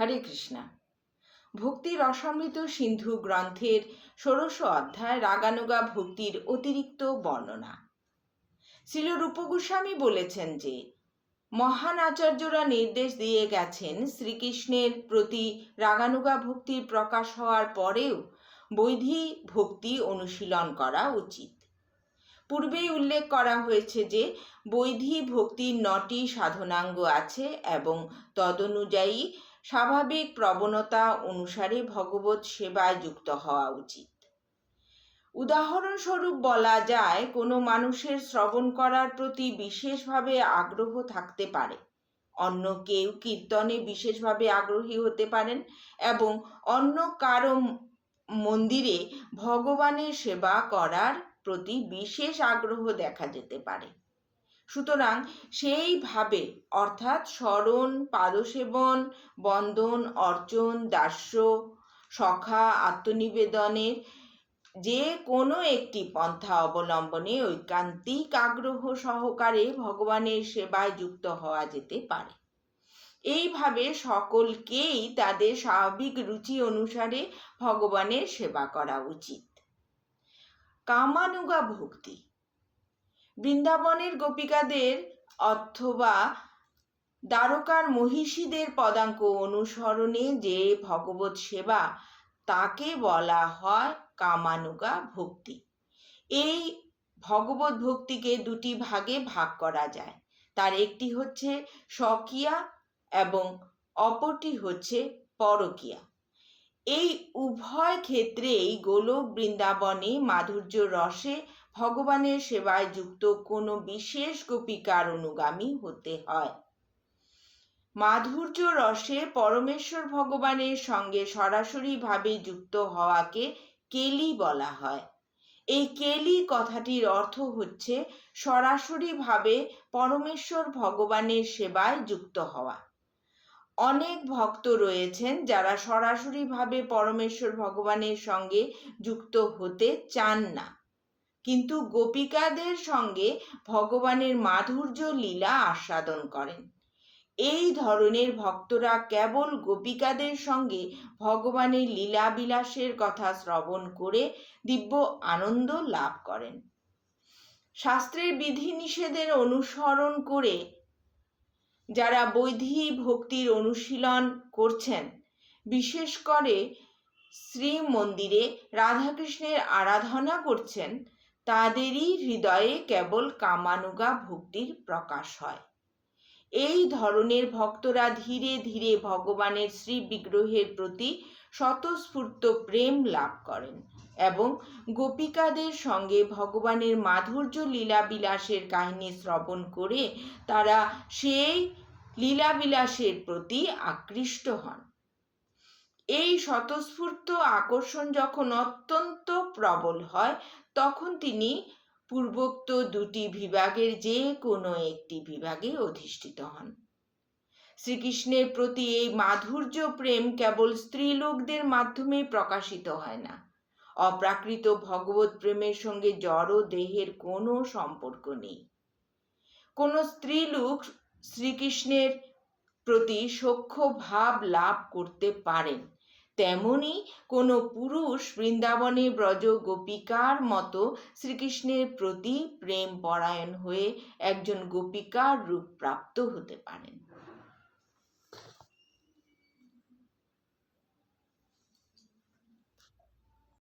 হরে কৃষ্ণা। ভক্তি রসামৃত সিন্ধু গ্রন্থের ষোড়শ অধ্যায় রাগানুগা ভক্তির অতিরিক্ত বর্ণনা। শিল রূপগোস্বামী বলেছেন যে, মহান আচার্যরা নির্দেশ দিয়ে গেছেন শ্রীকৃষ্ণের প্রতি রাগানুগা ভক্তির প্রকাশ হওয়ার পরেও বৈধি ভক্তি অনুশীলন করা উচিত। পূর্বেই উল্লেখ করা হয়েছে যে, বৈধি ভক্তির নটি সাধনাঙ্গ আছে এবং তদনুযায়ী স্বাভাবিক প্রবণতা অনুসারে ভগবত সেবায় যুক্ত হওয়া উচিত। উদাহরণস্বরূপ বলা যায়, কোনো মানুষের শ্রবণ করার প্রতি বিশেষভাবে আগ্রহ থাকতে পারে। অন্য কেউ কীর্তনে বিশেষভাবে আগ্রহী হতে পারেন এবং অন্য কারও মন্দিরে ভগবানের সেবা করার প্রতি বিশেষ আগ্রহ দেখা যেতে পারে। সুতরাং সেইভাবে, অর্থাৎ স্মরণ, পাদসেবন, বন্দন, অর্চন, দাস্য, সখা, আত্মনিবেদনের যে কোনো একটি পন্থা অবলম্বনে ঐকান্তিক আগ্রহ সহকারে ভগবানের সেবায় যুক্ত হওয়া যেতে পারে। এইভাবে সকলকেই তাদের স্বাভাবিক রুচি অনুসারে ভগবানের সেবা করা উচিত। কামানুগা ভক্তি। বৃন্দাবনের গোপিকাদের অথবা দ্বারকার মহিষীদের পদাঙ্ক অনুসরণে যে ভগবত সেবা, তাকে বলা হয় কামানুগা ভক্তি। এই ভগবত ভক্তিকে দুটি ভাগে ভাগ করা যায়। তার একটি হচ্ছে স্বকীয়া এবং অপরটি হচ্ছে পরকীয়া। এই উভয় ক্ষেত্রেই গোলক বৃন্দাবনে মাধুর্য রসে ভগবানের সেবায় যুক্ত কোনো বিশেষ গোপিকার অনুগামী হতে হয়। মাধুর্য রসে পরমেশ্বর ভগবানের সঙ্গে সরাসরিভাবে যুক্ত হওয়াকে কেলি বলা হয়। এই কেলি কথাটির অর্থ হচ্ছে সরাসরিভাবে পরমেশ্বর ভগবানের সেবায় যুক্ত হওয়া। অনেক ভক্ত রয়েছেন যারা সরাসরিভাবে পরমেশ্বর ভগবানের সঙ্গে যুক্ত হতে চান না। কিন্তু গোপিকাদের সঙ্গে ভগবানের মাধুর্য লীলা আস্বাদন করেন। এই ধরনের ভক্তরা কেবল গোপিকাদের সঙ্গে ভগবানের লীলা বিলাসের কথা শ্রবণ করে দিব্য আনন্দ লাভ করেন। শাস্ত্রের বিধিনিষেধের অনুসরণ করে যারা বৈধি ভক্তির অনুশীলন করছেন, বিশেষ করে শ্রী মন্দিরে রাধাকৃষ্ণের আরাধনা করছেন তাদেরই হৃদয়ে কেবল কামানুগা ভক্তির প্রকাশ হয়। এই ধরনের ভক্তরা ধীরে ধীরে ভগবানের শ্রী বিগ্রহের প্রতি স্বতঃস্ফূর্ত প্রেম লাভ করেন এবং গোপিকাদের সঙ্গে ভগবানের মাধুর্য লীলা বিলাসের কাহিনী শ্রবণ করে তারা সেই লীলাবিলাসের প্রতি আকৃষ্ট হন। এই স্বতঃস্ফূর্ত আকর্ষণ যখন অত্যন্ত প্রবল হয়, তখন তিনি পূর্বোক্ত দুটি বিভাগের যে কোনো একটি বিভাগে অধিষ্ঠিত হন। শ্রীকৃষ্ণের প্রতি এই মাধুর্য প্রেম কেবল স্ত্রীলোকদের মাধ্যমে প্রকাশিত হয় না। অপ্রাকৃত ভগবত প্রেমের সঙ্গে জড় দেহের কোনো সম্পর্ক নেই। কোনো স্ত্রীলোক শ্রীকৃষ্ণের প্রতি সখ্য ভাব লাভ করতে পারেন। তেমনি কোনো পুরুষ বৃন্দাবনে ব্রজ গোপিকার মতো শ্রীকৃষ্ণের প্রতি প্রেম পরায়ণ হয়ে একজন গোপিকার রূপ প্রাপ্ত হতে পারেন।